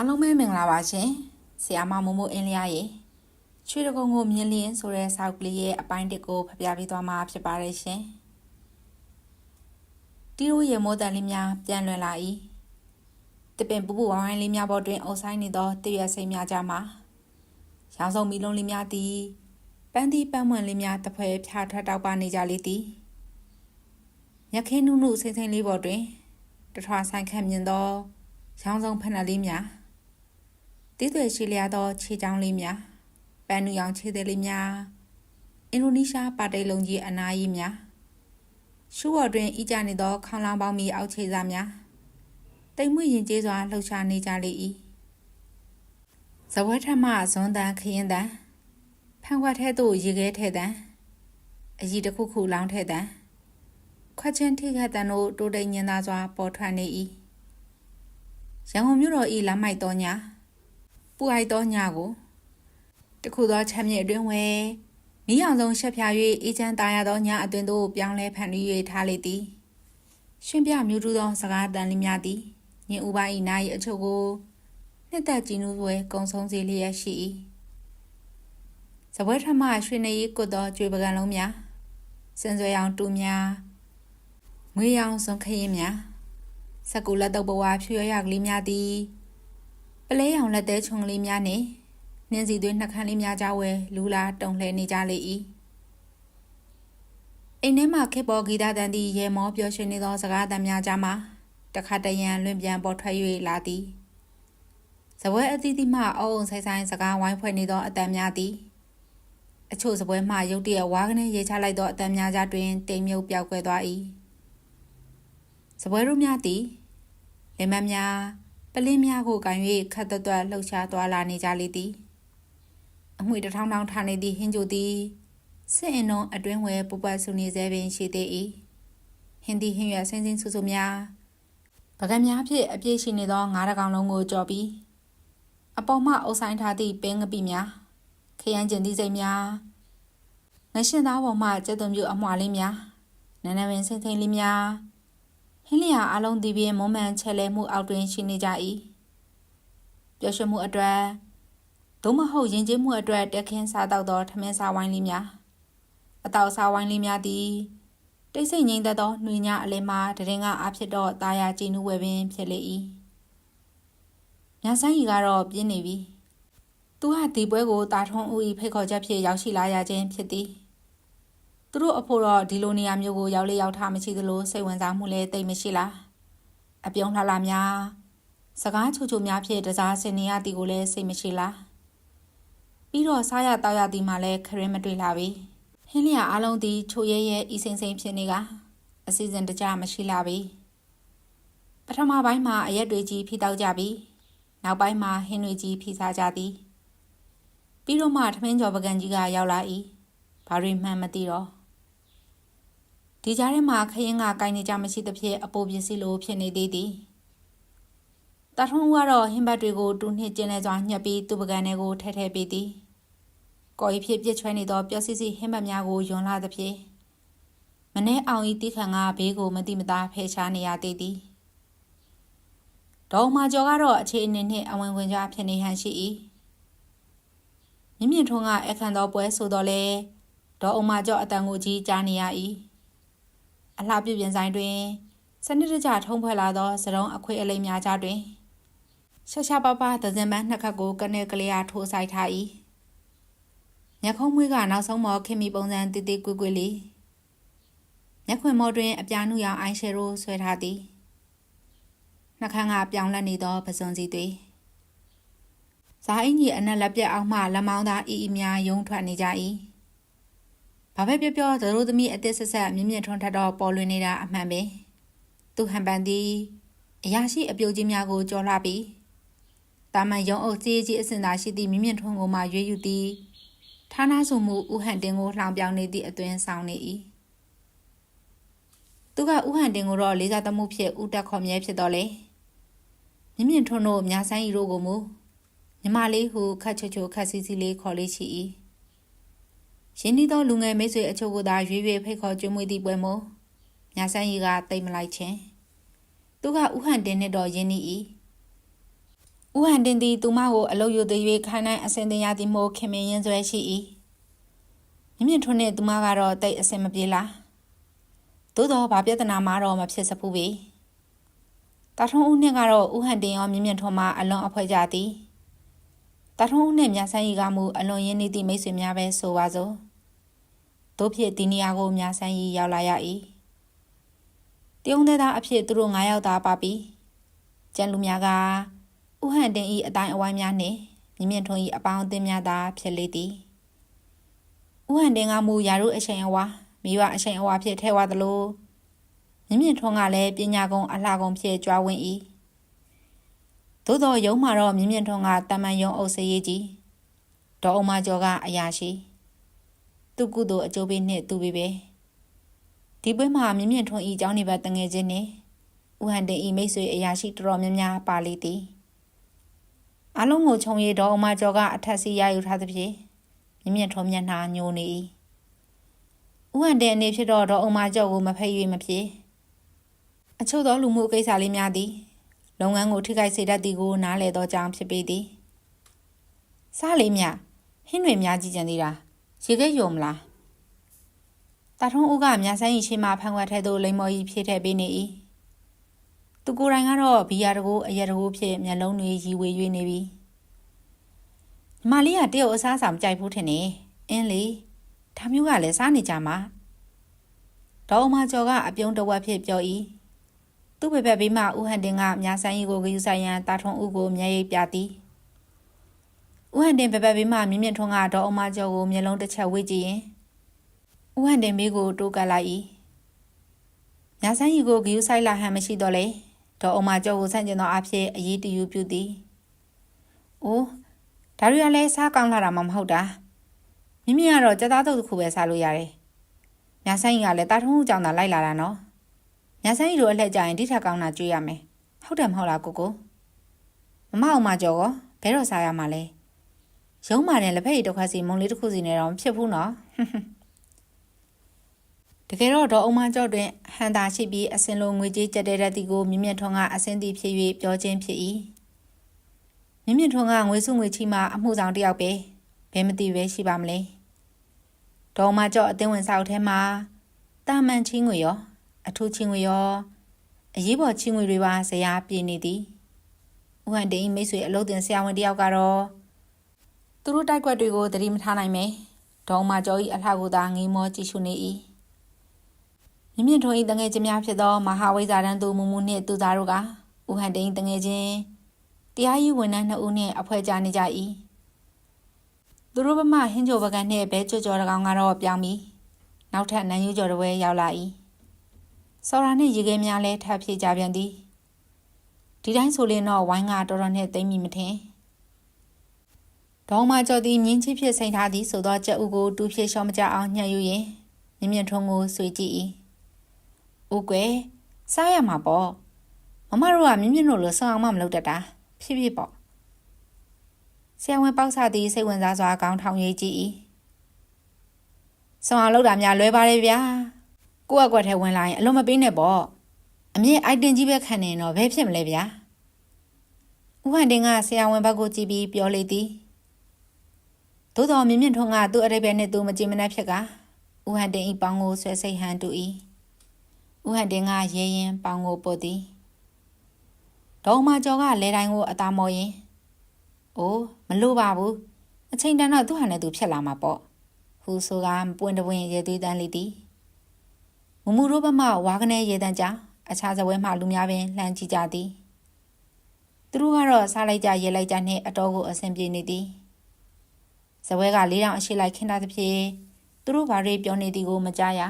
အားလုံးပဲမင်္ဂလာပါရှင်ဆရာမမိုးမိုးအင်းလျာရေချွေတကုံကိုမြင်းလင်းဆိုတဲ့စာအုပ်ကလေးရဲ့အပိုင်းတစ်ကိုဖပြပေးသွားမှာဖြစ်ပါတယ်ရှင်တီရိုရေမိုးတန်လေးများပြန်လွင်လာ၏တပင်ပူပူဝိုင်းဝိုင်းလေးများပေါ်တွင်အုပ်ဆိုင်နေသောတရွက်စိမ်းများကြမှာရောင်စုံမီလုံးလေးများသည်ပန်းသီးပန်းမွန်လေးများတစ်ဖွဲဖြာထွက်တောက်ပါနေကြလေသည်ရခင်းနုနုစိမ့်စိမ့်လေးပေါ်တွင်တထွားဆိုင်ခန့်မြင်သောရောင်စုံဖက်နှက်လေးများ တည်သွေရှိလျာသောခြေချောင်းလေးများပန်းနူရောင်ခြေသေးလေးများအင်ဒိုနီးရှားပါတိတ်လုံးကြီးအနာကြီးများရှူဝေါ်တွင်ဤကြနေသောခေါင်းလောင်းပေါင်းမီအောက်ခြေစားများတိမ်မွေ့ရင်ကျေးစွာလှုပ်ရှားနေကြလေ၏ဇဝဲထမဇွန်တန်ခရင်တန်ဖန်ခွက်ထဲသို့ရေခဲထဲတန်အကြီးတစ်ခုခုလောင်းထဲတန်ခွက်ချင်းထိခတ်တန်တို့တိုးတိမ်ညင်သားစွာပေါ်ထွက်နေ၏ရန်ကုန်မြို့တော်ဤလမ်းမိုက်တော်ညာ ပူအိုက်သောညကိုတခုသောချမ်းမြေအတွင်းဝဲမိအောင်ဆုံးရှက်ဖြာ၍အေးချမ်းသားရသောညအတွင်သို့ပြောင်းလဲဖန်တီး၍ထားလေသည်ရှင်ပြမျိုးတူးသောစကားတန်လေးများသည်ညင်ဥပိုင်းဤနာ၏အချို့ကိုနှစ်သက်ကြည်နူးပွဲကုံဆုံးစေလျက်ရှိ၏ဇပွဲထမရွှေနေရီကွတ်သောကြွေပကံလုံးများစင်စွဲအောင်တူများငွေရောင်စွန်ခရင်များစကူလက်တော့ဘဝဖြူရရကလေးများသည် ပလဲရောင်လက်သေးချုံလေးများနှင့်နှင်းစီသွေးနှက်ခမ်းလေးများကြဝဲလူလာတုံလှဲနေကြလေ၏အိမ်ထဲမှခေပေါ်ဂီတတန်သည်ရေမောပျော်ရွှင်နေသောစကားသံများကြားမှာတခါတရံလွင်ပြန်ပေါ်ထွက်၍လာသည်ဇပွဲအသီးသီးမှအုံအုံဆိုင်ဆိုင်စကားဝိုင်းဖွဲ့နေသောအတန်များသည်အချို့စပွဲမှရုတ်တရက်ဝါကနေရေချလိုက်သောအတန်များကြားတွင်တိမ်မြုပ်ပြောက်ကွယ်သွား၏စပွဲတို့များသည်လင်မများ ပလင်းများကိုကန်၍ခတ်သွက်သွက်လှုပ်ရှားသွားလာနေကြလေသည်အမွေတထောင်းထောင်းထားနေသည့်ဟင်းကြိုသည်စစ်အင်တော်အတွင်းဝဲပူပတ်ဆူနေစေပင်ရှိသေး၏ဟင်းသည်ဟင်းရွက်ဆင်းဆင်းဆူဆူများပကံများဖြင့်အပြည့်ရှိနေသောငါးတကောင်လုံးကိုကြော်ပြီးအပေါ်မှအုပ်ဆိုင်ထားသည့်ပင်းငပိများခရမ်းကျင်သည့်စိတ်များငရှင်သားပေါ်မှကျက်သွံပြူအမွှာလေးများနန်းနန်းပင်ဆင်းဆင်းလေးများ ဟင်းလျာအလုံးဒီပြင်းမုံမှန်ချဲလဲမှုအောက်တွင်ရှိနေကြ၏ပျော်ရွှင်မှုအတွက်သို့မဟုတ်ယဉ်ကျေးမှုအတွက်တက်ခင်းစားတော့သောထမင်းစားဝိုင်းလေးများအတောက်စားဝိုင်းလေးများသည်တိတ်ဆိတ်ငြိမ်သက်သောနှွေညအလဲမှတရင်ကအဖြစ်တော့တာယာကြည်နူးဝဲပင်ဖြစ်လေ၏ညဆိုင်ကြီးကတော့ပြင်းနေပြီသူဟာဒီပွဲကိုတာထွန်းဦး၏ဖိတ်ခေါ်ချက်ဖြင့်ရောက်ရှိလာရခြင်းဖြစ်သည် သူတို့အဖို့တော့ဒီလိုနေရာမျိုးကိုရောက်လေရောက်ထားမရှိသလိုစိတ်ဝင်စားမှုလည်းတိတ်မရှိလားအပြုံးလှလှများစကားချိုချိုများဖြင့်တစားဆင်နေရသည်ကိုလည်းစိတ်မရှိလားပြီးတော့စားရတောက်ရသည်မှလည်းခရင်မတွေ့လာပြီဟင်းလျာအားလုံးသည်ချိုရဲရဲဤစိမ့်စိမ့်ဖြစ်နေကအစီအစဉ်တကြမရှိလာပြီပထမပိုင်းမှာအရက်တွေကြီးဖိတောက်ကြပြီနောက်ပိုင်းမှာဟင်းတွေကြီးဖိစားကြသည်ပြီးတော့မှထမင်းကျော်ပကံကြီးကရောက်လာ၏ဘာတွေမှန်းမသိတော့ ဒီကြားထဲမှာခရင်ကကိုင်းနေကြမရှိသဖြင့်အပိုပစ္စည်းလိုဖြစ်နေသေးသည်တာထုံးဦးကတော့ဟင်းဘတ်တွေကိုတူနှစ်ကျင်းလဲစွာညှက်ပြီးသူ့ပကံထဲကိုထဲထဲပေးသည်ကော်ရီဖြစ်ပြစ်ချွဲနေသောပျော်စီစီဟင်းဘတ်များကိုယွန်လာသဖြင့်မနေ့အောင်ဤတိခန်ကဘေးကိုမတိမသားဖယ်ရှားနေရသေးသည်ဒေါ်မာကျော်ကတော့အခြေအနေနှင့်အဝင်ဝင်ကြားဖြစ်နေဟန်ရှိ၏မြင့်မြင့်ထွန်းကအခန့်သောပွဲဆိုတော့လေဒေါ်အုံမာကျော်အတန်ကိုကြီးကြားနေရ၏ အလှပြပြင်ဆိုင်တွင်စနစ်တကျထုံးဖွဲ့လာသောစရုံးအခွေအလိမ်များကြားတွင်ရှာရှာပါပါသဇင်ပန်းနှစ်ခတ်ကိုကနေကလေးအားထိုးဆိုင်ထား၏ညခုံးမွေးကနောက်ဆုံးမော်ခင်မီပုံစံတည်တည်ကွေ့ကွေ့လေးညခွင်မော်တွင်အပြာနုရောင်အိုင်ရှယ်ရိုဆွဲထားသည်နှခမ်းကပြောင်းလဲနေသောပစွန်စီတွေဇာအင်းကြီးအနက်လက်ပြက်အောင်မှလက်မောင်းသားအီအီများယုံထွက်နေကြ၏ ဘာပဲပြောပြောသတို့သမီးအသက်ဆက်ဆက်မြင့်မြင့်ထွန်းထက်တော့ပေါ်လွင်နေတာအမှန်ပဲသူဟန်ပန်သည်အရာရှိအပြုတ်ကြီးများကိုကြော်လှပြီးတာမန်ရုံအုပ်ကြီးကြီးအစင်သာရှိသည့်မြင့်မြင့်ထွန်းကိုမှရွေးယူသည်ဌာနဆိုမှုဥဟန်တင်ကိုလှောင်ပြောင်းနေသည့်အတွင်းဆောင်နေ၏သူကဥဟန်တင်ကိုတော့လေးစားသမှုဖြင့်ဥတက်ခေါ်မြဲဖြစ်တော်လေမြင့်မြင့်ထွန်းတို့မြာဆိုင်ရီတို့ကိုမူမြမလေးဟုခတ်ချွတ်ချွတ်ခတ်စီစီလေးခေါ်လေးရှိ၏ ရင်းနှီးသောလူငယ်မိတ်ဆွေအချို့ကိုသာရွေးရွေးဖိတ်ခေါ်ကျွေးမွေးသည့်ပွဲမို့မြဆိုင်ရီကတိတ်မလိုက်ခြင်းသူကဥဟန်တင်နဲ့တော့ရင်းနှီး၏ဦးဟန်တင်သည်သူမကိုအလုတ်ယူသည်၍ခိုင်နိုင်အစင်တင်ရသည်မို့ခင်မင်းရင်ဆွဲရှိ၏မြင့်မြင့်ထွန်းနှင့်သူမကတော့တိတ်အစင်မပြေလားသို့တော့ဘာပြဿနာမှတော့မဖြစ်စဘူးပေတာထုံးဦးနှင့်ကတော့ဦးဟန်တင်ရောမြင့်မြင့်ထွန်းမှအလွန်အဖွဲကြသည်တာထုံးဦးနှင့်မြဆန်းရီကမူအလွန်ရင်းနှီးသည့်မိတ်ဆွေများပဲဆိုပါစို့ တို့ဖြစ်ဒီနေရာကိုမြဆန်းရီရောက်လာရ၏တယုံတဲ့သားအဖြစ်သူတို့9ယောက်သားပါပြီကျန်လူများကဥဟန်တင်ဤအတိုင်းအဝိုင်းများနှင့်မြင့်မြင့်ထွန်းဤအပေါင်းအသင်းများသာဖြစ်လေသည်ဥဟန်တင်ကမူယာရုအချိန်အဝါမိဘအချိန်အဝါဖြစ်ထဲဝါသလိုမြင့်မြင့်ထွန်းကလည်းပညာကုံအလှကုံဖြစ်ကြွားဝင်၏သို့သောရုံးမှာတော့မြင့်မြင့်ထွန်းကတမန်ယုံအုပ်စရေးကြီးဒေါ်အုံမကျော်ကအရာရှိ သူကုသိုလ်အကျိုးပေးနှင့်သူပဲပဲဒီပွဲမှာမြင့်မြင့်ထွန်းဤเจ้าနေဘတငယ်ချင်းနှင့်ဥဟန်တင်ဤမိတ်ဆွေအရာရှိတော်တော်များများပါလေသည်အလုံးကိုခြုံရည်တော်အမကျော်ကအထက်စီရယူထားသဖြင့်မြင့်မြင့်ထုံးမျက်နှာညိုနေ၏ဥဟန်တဲ့အနေဖြစ်တော့တော်အမကျော်ကိုမဖိတ်၍မဖြစ်အချို့သောလူမှုကိစ္စလေးများသည်လုပ်ငန်းကိုထိခိုက်စေတတ်သည်ကိုနားလည်သောကြောင့်ဖြစ်ပေသည်စားလေးမြဟင်းတွေများကြည့်ကြသေးတာ ရေခဲယုံမလားတာထုံးဦးကမြဆိုင်ရင်ရှိမှဖန်ခွက်ထဲသို့လိမ္မော်ကြီးဖြည့်ထည့်ပေးနေ၏သူကိုယ်တိုင်ကတော့ဘီယာတကူအရက်တကူဖြစ်မျက်လုံးတွေရီဝေ၍နေပြီညီမလေးကတယောက်အစားအစာမကြိုက်ဘူးထင်နေအင်းလေဒါမျိုးကလည်းစားနေကြမှာဒေါ်အမကျော်ကအပြုံးတဝက်ဖြစ်ပြော၏သူ့ဘက်ဘက်ဘေးမှဦးဟန်တင်ကမြာဆိုင်ရီကိုဂယူဆိုင်ရန်တာထုံဦးကိုမျက်ရည်ပြသည် ဦးဟန်တင်ဘက်ဘက်ဘေးမှမြင့်မြင့်ထွန်းကဒေါ်အမကျော်ကိုမျက်လုံးတစ်ချက်ဝေ့ကြည့်ရင်ဦးဟန်တင်ဘေးကိုတိုးကပ်လိုက်၏မြာဆိုင်ရီကိုဂယူဆိုင်လာဟန်မရှိတော့လေဒေါ်အမကျော်ကိုဆန့်ကျင်သောအဖြစ်အရေးတယူပြုသည်။အိုးဒါရီကလည်းစားကောင်းလာတာမှမဟုတ်တာ။မိမိကတော့ကြက်သားတုပ်တစ်ခုပဲစားလို့ရတယ်။မြဆိုင်ကလည်းတာထုံးကြောင်သာလိုက်လာတာနော်။မြဆိုင်တို့အလှည့်ကြရင်ဒီထက်ကောင်းတာကြွေးရမယ်။ဟုတ်တယ်မဟုတ်လားကိုကို။မမအောင်မကျော်ကဘဲတော့စားရမှာလဲ။ ရုံးမာတဲ့လက်ဖက်ရည်တစ်ခွက်စီမုံလေးတစ်ခုစီနဲ့တော့မဖြစ်ဘူးနော်။တကယ်တော့ဒေါ်အုံမကျော်တွင်ဟန်တာရှိပြီးအစင်လိုငွေကြေးကြက်တဲ့တဲ့တီကိုမြင့်မြင့်ထွန်းကအစင်တီဖြစ်၍ပြောခြင်းဖြစ်၏မြင့်မြင့်ထွန်းကငွေစုငွေချီမှအမှုဆောင်တယောက်ပဲဘယ်မသိပဲရှိပါမလဲဒေါ်မကျော်အတင်းဝင်ဆောက်ထဲမှာတာမန်ချင်းငွေရော အထူးချင်းငွေရောအရေးပေါ်ချင်းငွေတွေပါဇရာပြည့်နေသည်ဥဟန်တိန်မိတ်ဆွေအလုပ်တင်ဆရာဝန်တယောက်ကတော့ သူတို့တိုက်ကွက်တွေကိုသတိမထားနိုင်မယ်ဒေါ်မကျော်၏အလှကိုသာငေးမောကြည့်ရှုနေ၏မြင့်မြင့်ထွန်း၏တငယ်ချင်းများဖြစ်သောမဟာဝိဇာရန်သူမူမူနှင့်သူသားတို့ကဦးဟန်တိန်တငယ်ချင်းတရားရေးဝန်ထမ်းနှစ်ဦးနှင့်အဖွဲ့ကြနေကြ၏သူတို့ဘမဟင်းချိုပကံနှင့်ဘဲကြွကြော်တကောင်ကတော့ပြောင်းပြီးနောက်ထပ်နန်းယူကြော်တပွဲရောက်လာ၏စော်ရာနှင့်ရေခဲများလည်းထပ်ဖြည့်ကြပြန်သည်ဒီတိုင်းဆိုရင်တော့ဝိုင်းကတော်တော်နဲ့သိမ့်မိမထင် ဒေါင်းမကျော်သည်မြင်းချစ်ဖြစ်စိန်ထားသည်ဆိုသောကြက်ဥကိုတူဖြစ်ရှော့မကြအောင်ညှက်ယူရင်မြင့်မြင့်ထုံးကိုဆွေကြည့်၏။ဦးကွယ်စားရမှာပေါ့။မမတို့ကမြင့်မြင့်တို့လိုဆောင်းအောင်မှမလုပ်တတ်တာ။ဖြစ်ဖြစ်ပေါ့။ဆရာဝန်ပေါက်စားသည်စိတ်ဝင်စားစွာကောင်းထောင်ရေးကြည့်၏။ဆောင်းအောင်လုပ်တာများလွဲပါတယ်ဗျာ။ကိုယ့်အကွက်ထဲဝင်လာရင်အလုံးမပေးနဲ့ပေါ့။အမြင့်အိုက်တင်ကြီးပဲခံနေတော့ဘယ်ဖြစ်မလဲဗျာ။ဦးဟန်တင်ကဆရာဝန်ဘက်ကိုကြည့်ပြီးပြောလေသည်။ သို့တော်မြင့်မြင့်ထွန်းကသူ့အရိပ်ပဲနဲ့သူမကြည်မနှက်ဖြစ်ကဦးဟန်တင်ဤပေါင်းကိုဆွဲစိတ်ဟန်တူ၏ဦးဟန်တင်ကရဲရင်ပေါင်းကိုပုတ်သည်ဒေါမကျော်ကလဲတိုင်းကိုအသာမော်ရင်အိုးမလို့ပါဘူးအချိန်တန်တော့သူ့ဟာနဲ့သူဖြစ်လာမှာပေါ့ဟူဆိုကပွင့်တပွင့်ရဲသွေးတန်းလေသည်မမူတို့ဘမဝါကနေရဲတန်းကြအခြားဇပွဲမှလူများပင်လှမ်းကြည့်ကြသည်သူတို့ကတော့စားလိုက်ကြရဲလိုက်ကြနှင့်အတော်ကိုအဆင်ပြေနေသည် ဇပွဲကလေးတောင်အရှိလိုက်ခင်းတာသဖြင့်သူတို့ဘာတွေပြောနေသည်ကိုမကြားရ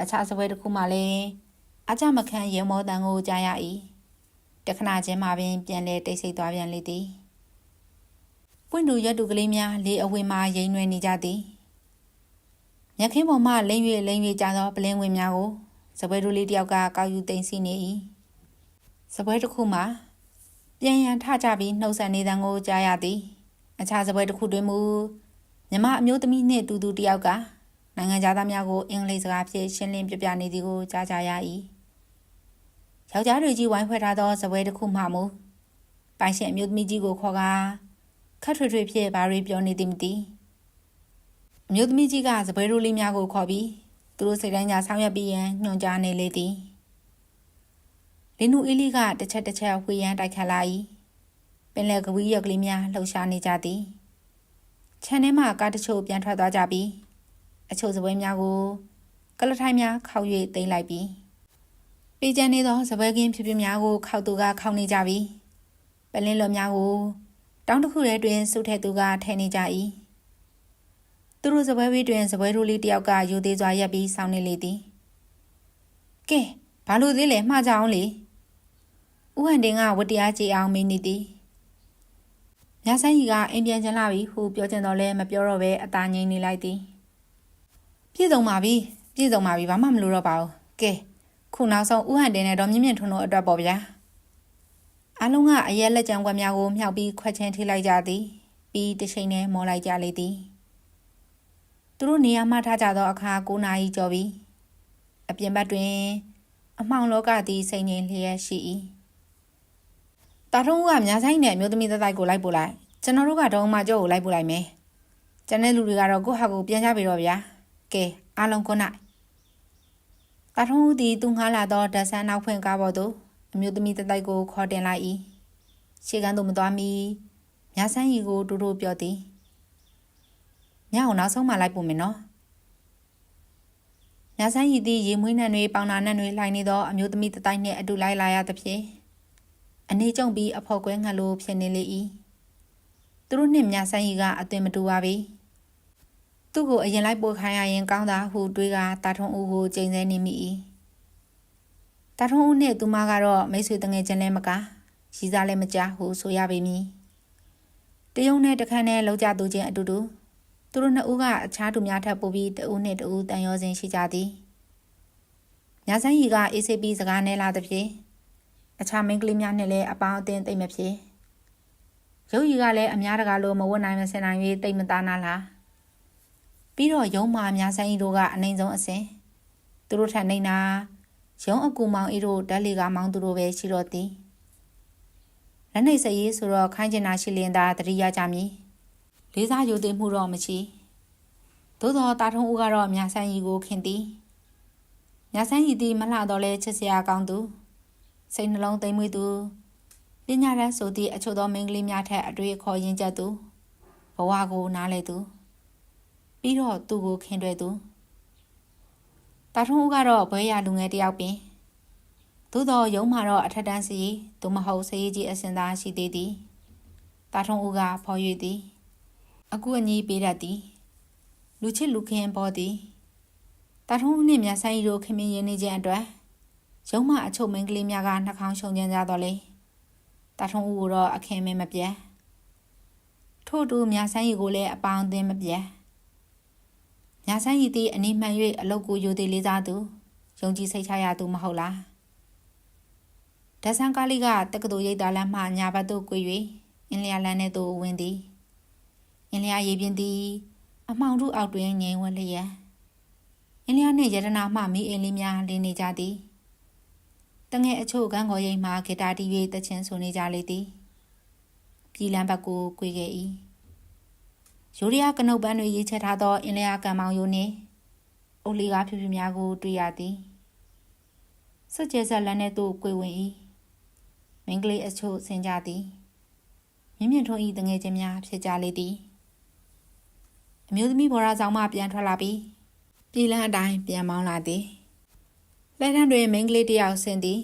အခြားစပွဲတစ်ခုမှလည်းအကြမခန့်ရေမောတန်ကိုကြားရ၏တခဏချင်းမှပင်ပြန်လဲတိတ်ဆိတ်သွားပြန်လေသည်ပွင့်တူရက်တူကလေးများလေအဝင်းမှရိမ့်နှွဲနေကြသည်မြခင်းပေါ်မှလိမ့်၍လိမ့်၍ကြသောပလင်းဝင်များကိုစပွဲတို့လေးတယောက်ကကောက်ယူသိမ်းစီနေ၏စပွဲတစ်ခုမှပြန်ရန်ထကြပြီးနှုတ်ဆက်နေတဲ့ကိုကြားရသည် အခြားစပွဲတစ်ခုတွင်မူမြမအမျိုးသမီးနှင့်တူတူတယောက်ကနိုင်ငံသားများကိုအင်္ဂလိပ်စကားဖြင့်ရှင်းလင်းပြပြနေသည်ကိုကြားကြရ၏ယောက်ျားတွေကြီးဝိုင်းဖွဲ့ထားသောဇပွဲတစ်ခုမှမူပပိုင်ရှင်အမျိုးသမီးကြီးကိုခေါ်ကခတ်ထွေထွေဖြစ်ဘာတွေပြောနေသည်မသိအမျိုးသမီးကြီးကစပွဲရိုးလေးများကိုခေါ်ပြီးသူတို့စိတ်တိုင်းကြဆောင်ရွက်ပြီးရန်ညွှန်ကြားနေလေသည်လင်းနူအီလီကတစ်ချက်တစ်ချက်ဝေးရန်တိုက်ခတ်လာ၏ ပင်လယ်ကဝီးရက်ကလေးများလှုပ်ရှားနေကြသည်ခြံထဲမှကားတချို့ပြန်ထွက်သွားကြပြီးအချို့စပွဲများကိုကလထိုင်းများခောက်၍သိမ်းလိုက်ပြီးပေးချမ်းနေသောစပွဲကင်းဖြစ်ဖြစ်များကိုခောက်သူကခောက်နေကြပြီးပလင်းလော်များကိုတောင်းတစ်ခုထဲတွင်စုထဲသူကထဲနေကြ၏သူတို့စပွဲဝေးတွင်စပွဲထိုးလေးတယောက်ကယူသေးစွာရက်ပြီးစောင်းနေလေသည်ကဲဘာလို့သေးလဲမှားကြအောင်လေဥဟန်တင်ကဝတ္တရားကြည်အောင်မင်းနေသည် ညဆိုင်ကြီးကအိမ်ပြန်ချင်လာပြီဟုပြောချင်တော့လဲမပြောတော့ပဲအသာငိမ့်နေလိုက်သည်ပြည့်စုံပါပြီပြည့်စုံပါပြီဘာမှမလိုတော့ပါဘူးကဲခုနောက်ဆုံးဥဟန်တင်နဲ့တော့မြင့်မြင့်ထွန်းတို့အတွက်ပေါ့ဗျာအလုံးကအရက်လက်ကြံကွက်များကိုမြှောက်ပြီးခွက်ချင်းထိလိုက်ကြသည်ပြီးတစ်ချိန်နဲ့မော်လိုက်ကြလေသည်သူတို့နေရာမှထားကြသောအခါ9နာရီကျော်ပြီအပြင်ဘက်တွင် အမှောင်လောကသည်စိန်ငြိမ်လျက်ရှိ၏ တာထုံးကမြားဆိုင်နဲ့မျိုးသမီးသက်တိုက်ကိုလိုက်ပို့လိုက်ကျွန်တော်တို့ကတော့မှကြောက်ကိုလိုက်ပို့လိုက်မယ်ကျန်တဲ့လူတွေကတော့ကိုယ့်ဟာကိုပြန်ကြပြီတော့ဗျာကဲအားလုံးခုနိုင်တာထုံးဦးသည်သူငှားလာသောဓာတ်ဆန်းနောက်ဖွင့်ကားပေါ်သို့အမျိုးသမီးတတိုက်ကိုခေါ်တင်လိုက်၏ရှေ့ကန်းသို့မသွားမီမြဆန်းရီကိုတူတူပြောသည်ညအောင်နောက်ဆုံးမှလိုက်ပို့မယ်နော်မြဆန်းရီသည်ရေမွေးနှံတွေပေါင်နာနှံတွေလှိုင်နေသောအမျိုးသမီးတတိုက်နှင့်အတူလိုက်လာရသဖြင့် အနေကျုံပြီးအဖော်ကွဲငှက်လိုဖြစ်နေလေ၏သူတို့နှင့်မြဆန်းရီကအသွင်မတူပါပြီသူ့ကိုအရင်လိုက်ပို့ခိုင်းရရင်ကောင်းတာဟုတွေးကတာထုံးဦးကိုချိန်ဆနေမိ၏တာထုံးဦးနဲ့သူမကတော့မိတ်ဆွေတငယ်ချင်းလည်းမကားရီစားလည်းမကြဟုဆိုရပေမည်တယုံနဲ့တခန်းနဲ့လောက်ကြသူချင်းအတူတူသူတို့နှစ်ဦးကအခြားသူများထပ်ပို့ပြီးတဦးနှင့်တဦးတန်ရောစဉ်ရှိကြသည်ညဆန်းရီက ACP စကားနဲ့လာသဖြင့် အခြားမိန်းကလေးများနဲ့လည်းအပေါင်းအသင်းသိမ့်မဖြစ်ရုပ်ရည်ကလည်းအများတကာလိုမဝတ်နိုင်မစင်နိုင်၍တိတ်မသားနာလားပြီးတော့ရုံးမာအများဆိုင်ကြီးတို့ကအနိုင်ဆုံးအစင်သူတို့ထက်နေတာရုံးအကူမောင်အေးတို့ဓာတ်လီကမောင်သူတို့ပဲရှိတော့သည်လက်နှိပ်စရေးဆိုတော့ခိုင်းကျင်တာရှိလင်သာတတိယကြမည်လေးစားယူသိမှုတော့မရှိသို့သောတာထုံးဦးကတော့မြဆန်းကြီးကိုခင်သည်မြဆန်းကြီးသည်မလှတော့လဲချစ်စရာကောင်းသူ စိတ်နှလုံးသိမ်မွေ့သူပညာရတ်ဆိုသည့်အချို့သောမိန်းကလေးများထက်အတွေ့အခေါ်ရင့်ကျက်သူဘဝကိုနားလေသူပြီးတော့သူ့ကိုခင်တွေ့သူတာထုံးဦးကတော့ဘွဲရလူငယ်တယောက်ပင်သို့သောရုံးမှာတော့အထက်တန်းစီသို့မဟုတ်စရေးကြီးအစင်သားရှိသေးသည်တာထုံးဦးကဖော်၍သည်အကူအညီပေးတတ်သည်လူချစ်လူခင်ပေါ်သည်တာထုံးဦးနှင့်မြဆိုင်ရီတို့ခင်မင်းရင်းနေခြင်းအတွက် ရုံးမှအချုပ်မင်းကလေးများကနှာခေါင်းရှုံကြကြတော့လေတာထုံးဦးကိုတော့အခင်မင်းမပြတ်ထို့တူမြဆိုင်ရီကိုလည်းအပေါင်းအသင်းမပြတ်ညာဆိုင်ရီသည်အနည်းမှန်၍အလုတ်ကိုယူသည်လေးစားသူယုံကြည်စိတ်ချရသူမဟုတ်လားဒဆန်ကားလေးကတက္ကသိုလ်ရိပ်သာလမ်းမှညာဘက်သို့ကွေ၍အင်းလျာလမ်းထဲသို့ဝင်သည်အင်းလျာရေပြင်းသည်အမှောင်ထုအောက်တွင်ငြိမ်ဝဲလျက်အင်းလျာနှင့်ရတနာမှမိအိမ်လေးများလင်းနေကြသည် တငယ်အချို့ကန်းကောရိပ်မှဂီတာတီး၍တချင်းဆိုနေကြလေသည်ပြည်လမ်းဘက်ကိုကွေခဲ့၏ရိုးရီးယားကနုတ်ပန်းတွေရေးချထားသော အင်းလျာကံမောင်ယိုနှင့်အိုလီကာဖြူဖြူများကိုတွေ့ရသည်စကြဲဆက်လက်နှင့်သို့ကွေဝင်၏မင်္ဂလိအချို့ဆင်ကြသည်မြင့်မြင့်ထွန်းဤတငယ်ချင်းများဖြစ်ကြလေသည်အမျိုးသမီးဘော်ရာဆောင်မှပြန်ထွက်လာပြီးပြည်လန်းအတိုင်းပြန်မောင်းလာသည် လက်ထံတွင်မင်္ဂလိတယောက်ဆင်းသည်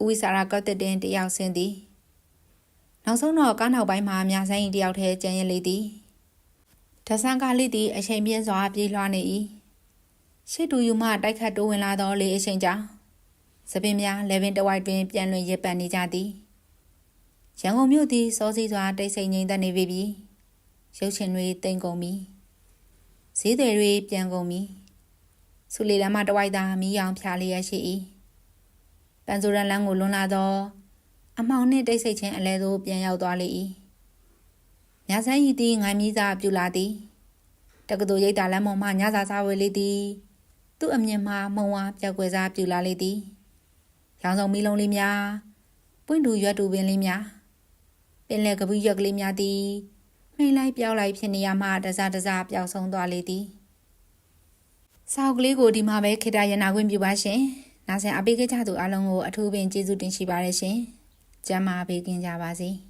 ဥဝိစာရကော့တတင်တယောက်ဆင်းသည်နောက်ဆုံးတော့ကားနောက်ပိုင်းမှာမြဆိုင်တယောက်တည်းကျန်ရလေသည်ဒဆန်ကားလေးသည်အချိန်ပြင်းစွာပြေးလွှားနေ၏ရှစ်တူယူမှတိုက်ခတ်တိုးဝင်လာသောလေအချိန်ကြောင့်သပင်များလေပင်တဝိုက်တွင်ပြန်လွင်ရစ်ပတ်နေကြသည်ရန်ကုန်မြို့သည်စောစီးစွာတိတ်ဆိတ်ငြိမ်သက်နေပြီရုပ်ရှင်တွေတိမ်ကုန်ပြီဈေးတွေတွေပြန်ကုန်ပြီ ဆူလီလမ်းမတဝိုက်သာမီးရောင်ဖြာလျက်ရှိ၏ပန်ဆိုရန်လမ်းကိုလွန်လာသောအမောင်နှင့်တိတ်ဆိတ်ခြင်းအလဲသို့ပြန်ရောက်သွားလေ၏ညဆန်းရီသည်ငိုင်းမီးစာပြူလာသည်တက္ကသိုလ်ရိပ်သာလမ်းပေါ်မှညစာစားဝယ်လေသည်သူ့အမြင်မှမုံဝါပြောက်ွယ်စားပြူလာလေသည်ရောင်စုံမီးလုံးလေးများပွင့်တူရွက်တူပင်လေးများပင်လယ်ကပူးရက်ကလေးများသည်မှိန်လိုက်ပြောက်လိုက်ဖြစ်နေရမှတစားတစားပျောက်ဆုံးသွားလေသည် စာအုပ်ကလေးကိုဒီမှာပဲခေတ္တရနာခွင့်ပြုပါရှင်နာဆင်အပိတ်ကြသူအလုံးကိုအထူးပင်ကျေးဇူးတင်ရှိပါတယ်ရှင်ကျမ်းမာပေးခင်ကြပါစေ။